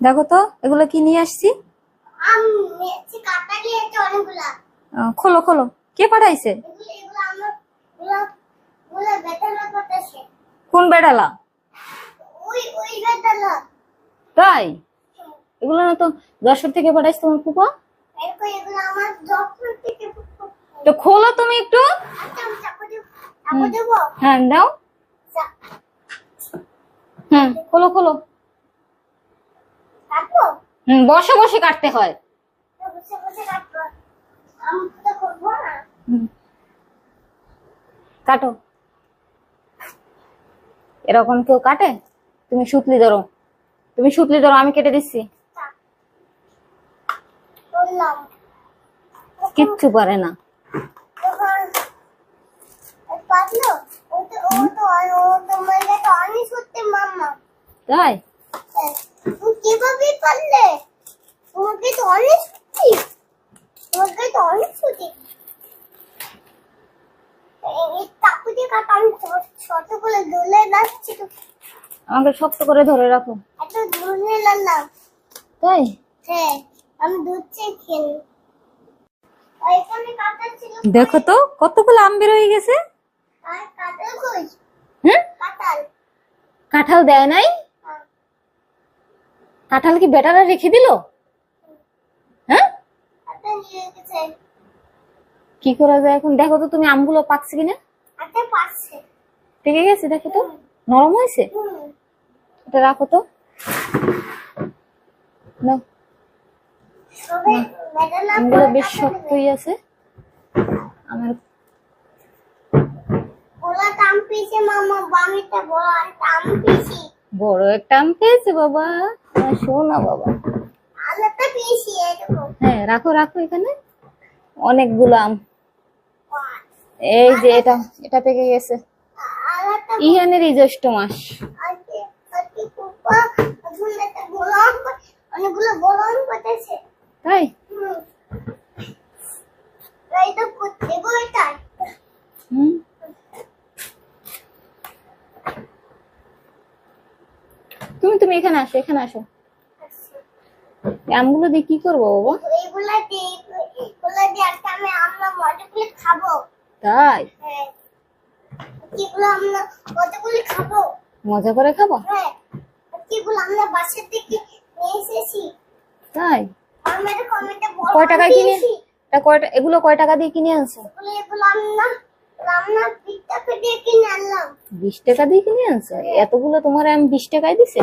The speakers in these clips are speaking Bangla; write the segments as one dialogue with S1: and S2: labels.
S1: দেখো তো এগুলো কি নিয়ে আসছি? খোলো খোলো। কে পাঠাইছে? কোন বেড়ালা? তাই? এগুলো না তো যশোর থেকে পাঠাইছে তোমার
S2: থেকে
S1: তো খোলো তুমি একটু।
S2: আচ্ছা
S1: হ্যাঁ দাও। হুম খোলো খোলো। হুম বসে বসে কাটতে হয়। কাটো। এরকম কেউ কাটে? তুমি সুতলি ধরো। তুমি সুতলি ধরো আমি কেটে দিচ্ছি। কিচ্ছু পারে না। তাই?
S2: কীভাবে পারলে তোমাকে তো অনেক সত্যি তোমাকে তো অনেক কাটা আমি ছোট- ছোট করে দোলে যাচ্ছি তো।
S1: আমাকে শক্ত করে ধরে রাখো।
S2: এত দোলে লালাম
S1: তাই?
S2: হ্যাঁ আমি দুধ চেয়ে খেলি
S1: দেখো তো কতগুলো আম বের হয়ে গেছে। কাঁঠাল দেয় নাই। কাঁঠাল কি বেটারা রেখে দিল? হ্যাঁ? কি করা যায় এখন? দেখো তো তুমি আমগুলো পাকছে কিনা? পেকে গেছে দেখো তো। নরম হয়েছে? এটা রাখো তো। আমগুলো বেশ শক্তই আছে। আমার
S2: বড় একটা আম পেয়েছি
S1: বাবা। শোনা বাবা। হ্যাঁ রাখো রাখো এখানে। অনেকগুলো আম। এই যে এটা এটা পেকে গেছে।
S2: ইহানের
S1: এই জ্যৈষ্ঠ মাস।
S2: আজকে আজকে কুপা এখন একটা বড় আম পা- অনেকগুলো বড় আম পাঠাচ্ছে
S1: তাই
S2: হুম এই তো করতে বইটাই
S1: হুম তুমি তুমি এখানে আসো এখানে আসো। আমগুলো দিয়ে কি করব বাবা?
S2: এইগুলা দিয়ে এইগুলা দিয়ে আজকে আমি আমরা মজাগুলো খাব।
S1: তাই?
S2: হ্যাঁ। কিগুলো আমরা কতগুলি খাব।
S1: মজা করে খাব?
S2: হ্যাঁ। কিগুলো আমরা বাসা থেকে নিয়ে এসেছি।
S1: তাই?
S2: আমরা কমেন্টে বড়
S1: কয় টাকায় কিনে এটা কয় এগুলো কয় টাকা দিয়ে কিনে আনছো?
S2: এগুলো এগুলো আমরা রান্না পিঠা পেটে কিনে আনলাম।
S1: বিশ টাকা দিয়ে কিনে আনছো? এতগুলো তোমার আমি বিশ টাকায় দিছে?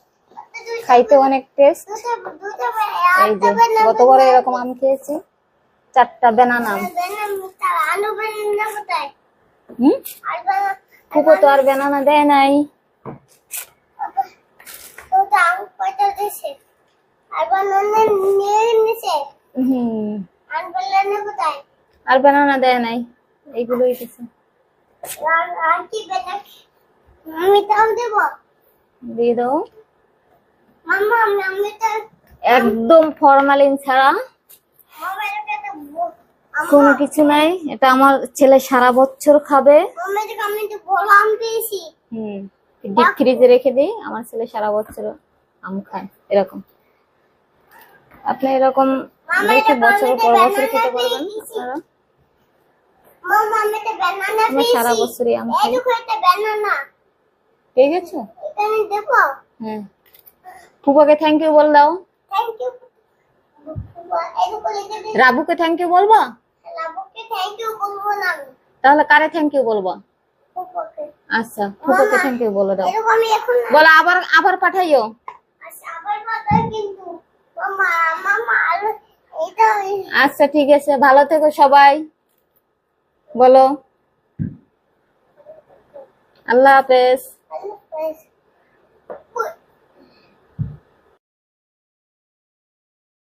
S1: খাইতে অনেক টেস্ট এই যে গতবার এরকম আম খেয়েছি চারটা বেনানা আম। হুম? তো আর বেনানা দেয় নাই।
S2: আর বানানা
S1: দেয় নাই
S2: দেবো।
S1: দিয়ে দাও। একদম ফরমালিন ছাড়া। কোনো কিছু নাই এটা আমার ছেলে সারা বছর খাবে। হুম ডিপ ফ্রিজে রেখে দিই আমার ছেলে সারা বছর আম খায় এরকম। আপনি এরকম রেখে বছর পর বছর খেতে পারবেন আপনারা? আমরা সারা বছরই আম খাই। গেছো?
S2: এটা
S1: হ্যাঁ ফুপাকে থ্যাংক ইউ বল দাও। রাবুকে থ্যাংক ইউ বলবা? তাহলে কারে থ্যাংক ইউ বলব? আচ্ছা ফুপাকে থ্যাংক ইউ বলে দাও। বলো আবার আবার পাঠাইও।
S2: আচ্ছা
S1: আচ্ছা ঠিক আছে ভালো থেকো সবাই। বলো। আল্লাহ হাফেজ।
S2: আল্লাহ হাফেজ।